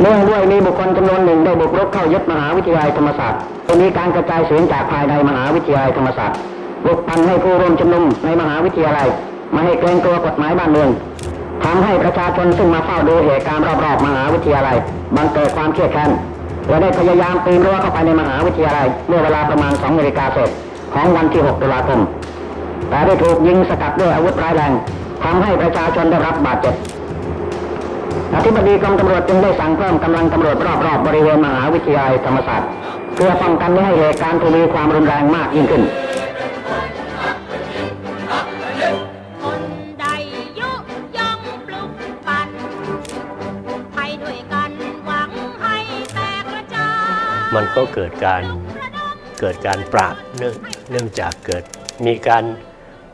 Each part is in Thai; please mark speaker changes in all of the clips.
Speaker 1: เนื่องด้วยมีบุคคลจำนวนหนึ่งได้บุกรุกเข้ายึดมหาวิทยาลัยธรรมศาสตร์จะมีการกระจายเสียงจากภายในมหาวิทยาลัยธรรมศาสตร์ปลุกปั่นให้ผู้ร่วมชุมนุมในมหาวิทยาลัยม่ให้เกรงกลัวกฎหมายบ้านเมืองทำให้ประชาชนซึ่งมาเฝ้าดูเหตุการณ์รอบๆมหาวิทยาลัยบังเกิดความเครียดแค้นและได้พยายามปีนรั้วเข้าไปในมหาวิทยาลัยเมื่อเวลาประมาณ2นาฬิกาเศษของวันที่ 6 ตุลาคม แต่ได้ถูกยิงสกัดด้วยอาวุธร้ายแรงทำให้ประชาชนได้รับบาดเจ็บ อธิบดีกรมตำรวจจึงได้สั่งเพิ่มกำลังตำรวจรอบๆบริเวณมหาวิทยาลัยธรรมศาสตร์ เพื่อป้องกันไม่ให้เหตุการณ์ทวีความรุนแรงมากยิ่งขึ้น
Speaker 2: คนใดยุยงปลุกปั่นให้ด้วยกันหวังให้แตกกระจาย
Speaker 3: มันก็เกิดการเกิดการปราบเนื่องเนื่องจากเกิดมีการ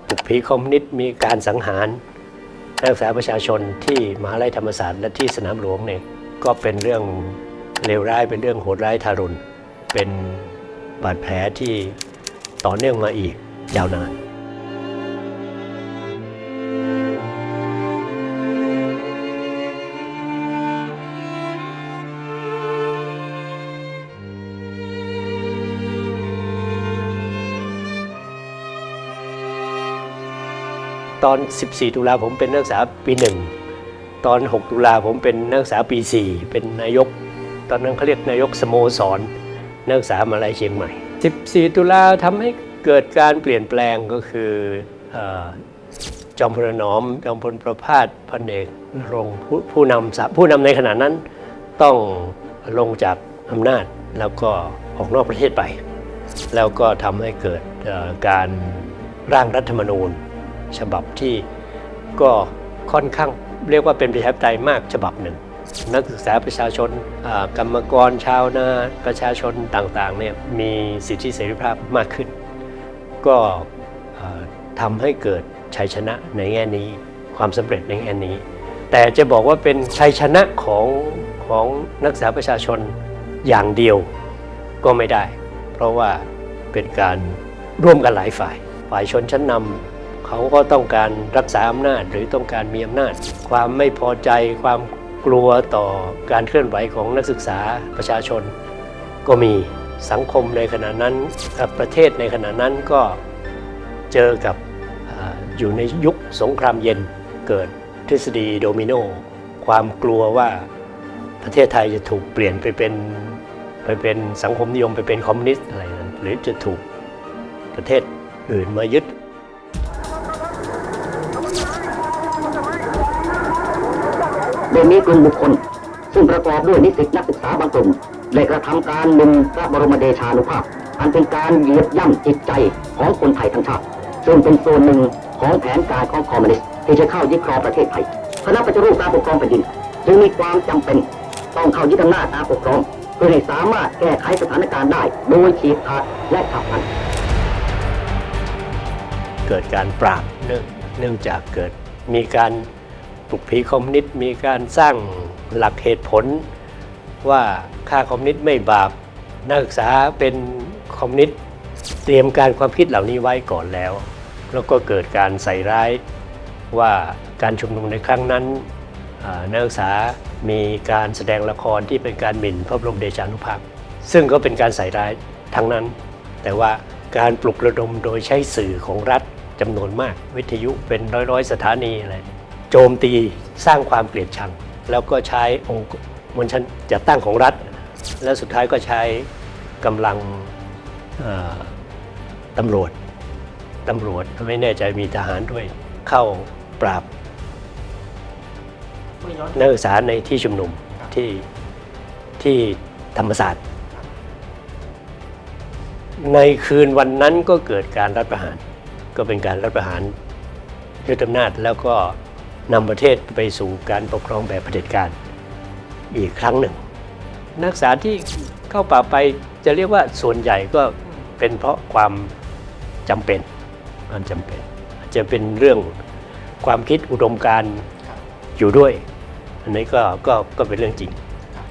Speaker 3: ปลุกผีคอมมิวนิสต์มีการสังหาร นักศึกษาประชาชนที่มหาลัยธรรมศาสตร์และที่สนามหลวงเนี่ยก็เป็นเรื่องเลวร้ายเป็นเรื่องโหดร้ายทารุณเป็นบาดแผลที่ต่อเนื่องมาอีกยาวนาน ตอน 14 ตุลาผมเป็นนักศึกษาปีหนึ่งตอน 6 ตุลาผมเป็นนักศึกษาปี 4 เป็นนายก ตอนนั้นเขาเรียกนายกสโมสร นักศึกษามหาลัยเชียงใหม่ 14 ตุลาทำให้เกิดการเปลี่ยนแปลงก็คืออจอมพลนอม จอมพลประพาสพันเอกรงผู้ผู้นำผู้นำในขณะนั้นต้องลงจากอำนาจแล้วก็ออกนอกประเทศไป แล้วก็ทำให้เกิดการร่างรัฐธรรมนูญ ฉบับที่ก็ค่อนข้างเรียกว่าเป็นประชาธิปไตยมากฉบับหนึ่ง นักศึกษาประชาชนกรรมกรชาวนาประชาชนต่างๆเนี่ยมีสิทธิเสรีภาพมากขึ้น ก็ทำให้เกิดชัยชนะในแง่นี้ความสำเร็จในแง่นี้ แต่จะบอกว่าเป็นชัยชนะของของนักศึกษาประชาชนอย่างเดียวก็ไม่ได้ เพราะว่าเป็นการร่วมกันหลายฝ่าย ฝ่ายชนชั้นนำ เขาก็ต้องการรักษาอำนาจหรือต้องการมีอำนาจ ความไม่พอใจความกลัวต่อการเคลื่อนไหวของนักศึกษาประชาชน ก็มีสังคมในขณะนั้นประเทศในขณะนั้นก็เจอกับออยู่ในยุคสงครามเย็นเกิดทฤษฎีโดมิโน ความกลัวว่าประเทศไทยจะถูกเปลี่ยนไปเป็นไปเป็นสังคมนิยมไปเป็นคอมมิวนิสต์อะไรนั้นหรือจะถูกประเทศอื่นมายึด
Speaker 1: โดยมีกลุ่มบุคคล ซึ่งประกอบด้วยนิสิตนักศึกษาบางกลุ่มได้กระทำการหมิ่นพระบรมเดชานุภาพ อันเป็นการเหยียบย่ำจิตใจของคนไทยทั้งชาติซึ่งเป็นส่วนหนึ่งของแผนการของคอมมิวนิสต์ที่จะเข้ายึดครองประเทศไทยคณะปฏิรูปการปกครองแผ่นดินจึงมีความจำเป็นต้องเข้ายึดอำนาจการปกครองเพื่อให้สามารถแก้ไขสถานการณ์ได้ โดยฉีกขาดและฉับพลัน
Speaker 3: เกิดการปราบเนื่องจากเกิดมีการ ปลุกผีคอมมิวนิสต์มีการสร้างหลักเหตุผล ว่าค่าคอมมิวนิสต์ไม่บาป นักศึกษาเป็นคอมมิวนิสต์เตรียมการความคิดเหล่านี้ไว้ก่อนแล้ว แล้วก็เกิดการใส่ร้ายว่าการชุมนุมในครั้งนั้นนักศึกษามีการแสดงละครที่เป็นการหมิ่นพระบรมเดชานุภาพ ซึ่งก็เป็นการใส่ร้ายทั้งนั้น แต่ว่าการปลุกระดมโดยใช้สื่อของรัฐจำนวนมาก วิทยุเป็นร้อยๆ สถานีอะไร โจมตีสร้างความเกลียดชัง แล้วก็ใช้องค์มวลชนจัดตั้งของรัฐ และสุดท้ายก็ใช้กำลังตำรวจตำรวจไม่แน่ใจมีทหารด้วยเข้าปราบนักศึกษาในที่ชุมนุมที่ที่ธรรมศาสตร์ ในคืนวันนั้นก็เกิดการรัฐประหาร ก็เป็นการรัฐประหารยึดอำนาจแล้วก็ นำประเทศไปสู่การปกครองแบบเผด็จการอีกครั้งหนึ่ง นักศึกษาที่เข้าป่าไปจะเรียกว่าส่วนใหญ่ก็เป็นเพราะความจำเป็นความจำเป็น อาจจะเป็นเรื่องความคิดอุดมการอยู่ด้วย อันนี้ก็ก็ก็เป็นเรื่องจริง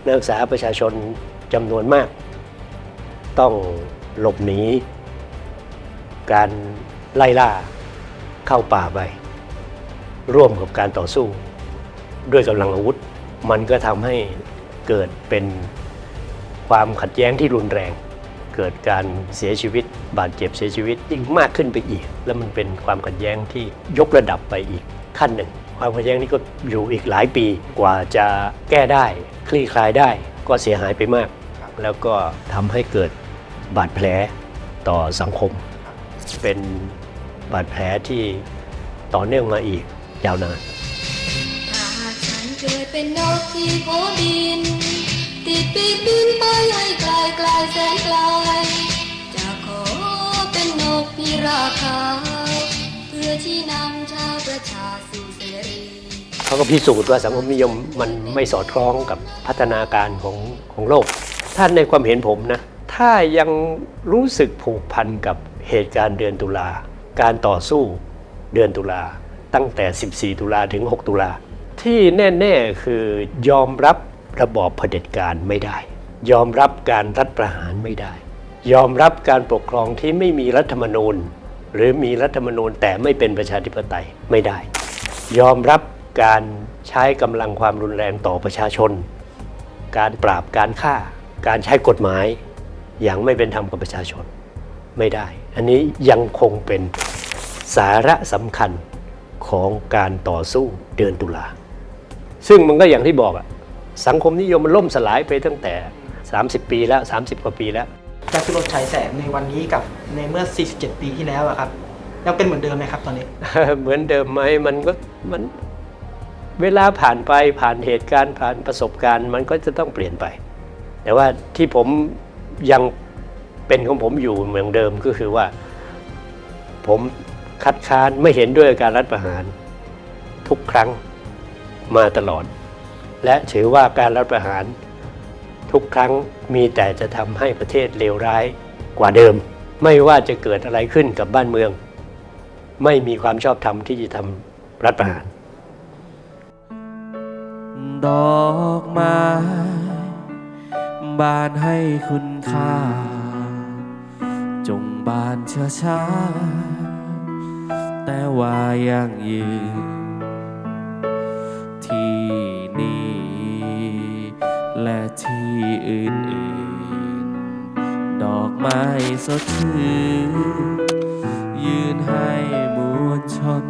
Speaker 3: นักศึกษาประชาชนจำนวนมาก ต้องหลบหนีการไล่ล่าเข้าป่าไป ร่วมกับการต่อสู้ด้วยกำลังอาวุธ มันก็ทำให้เกิดเป็นความขัดแย้งที่รุนแรง เกิดการเสียชีวิต บาดเจ็บเสียชีวิตยิ่งมากขึ้นไปอีก แล้วมันเป็นความขัดแย้งที่ยกระดับไปอีกขั้นหนึ่ง ความขัดแย้งนี้ก็อยู่อีกหลายปีกว่าจะแก้ได้ คลี่คลายได้ก็เสียหายไปมาก แล้วก็ทำให้เกิดบาดแผลต่อสังคม เป็นบาดแผลที่ต่อเนื่องมาอีก ยาวนาน
Speaker 4: ถ้าฉันเกิดเป็นนกที่โผบิน ติดปีกบินไปให้ไกลไกลแสนไกล จะขอเป็นนกพิราบขาวเพื่อที่นำชาวประชาสู่เสรี
Speaker 3: เขาก็พิสูจน์ว่าสังคมนิยมมันไม่สอดคล้องกับพัฒนาการของของโลกถ้านในความเห็นผมนะ ถ้ายังรู้สึกผูกพันกับเหตุการณ์เดือนตุลา การต่อสู้เดือนตุลา ตั้งแต่ 14 ตุลาถึง 6 ตุลา ที่แน่ ๆ คือยอมรับระบอบเผด็จการไม่ได้ ยอมรับการรัฐประหารไม่ได้ ยอมรับการปกครองที่ไม่มีรัฐธรรมนูญ หรือมีรัฐธรรมนูญแต่ไม่เป็นประชาธิปไตยไม่ได้ ยอมรับการใช้กำลังความรุนแรงต่อประชาชน การปราบการฆ่า การใช้กฎหมาย อย่างไม่เป็นธรรมกับประชาชนไม่ได้ อันนี้ยังคงเป็นสาระสำคัญ ของการต่อสู้เดือนตุลา ซึ่งมันก็อย่างที่บอกอะสังคมนิยมมันล่มสลายไปตั้งแต่ 30 ปีแล้ว 30 กว่าปีแล้ว
Speaker 5: จตุรนต์ฉายแสงในวันนี้กับในเมื่อ 47 ปีที่แล้วอะครับยังเป็นเหมือนเดิมไหมครับตอนนี้
Speaker 3: เหมือนเดิมไหมมันก็มันเวลาผ่านไปผ่านเหตุการณ์ผ่านประสบการณ์มันก็จะต้องเปลี่ยนไป แต่ว่าที่ผมยังเป็นของผมอยู่เหมือนเดิมก็คือว่า ผม คัดค้านไม่เห็นด้วยการรัฐประหาร ทุกครั้งมาตลอด และถือว่าการรัฐประหาร ทุกครั้งมีแต่จะทำให้ประเทศเลวร้ายกว่าเดิม ไม่ว่าจะเกิดอะไรขึ้นกับบ้านเมือง ไม่มีความชอบธรรมที่จะทำรัฐประหาร
Speaker 6: ดอกไม้บานให้คุณค่า จงบานช้าช้าๆ แต่ว่ายังยืนที่นี่ และที่อื่นๆ ดอกไม้สดชื่นยืนให้มวลชน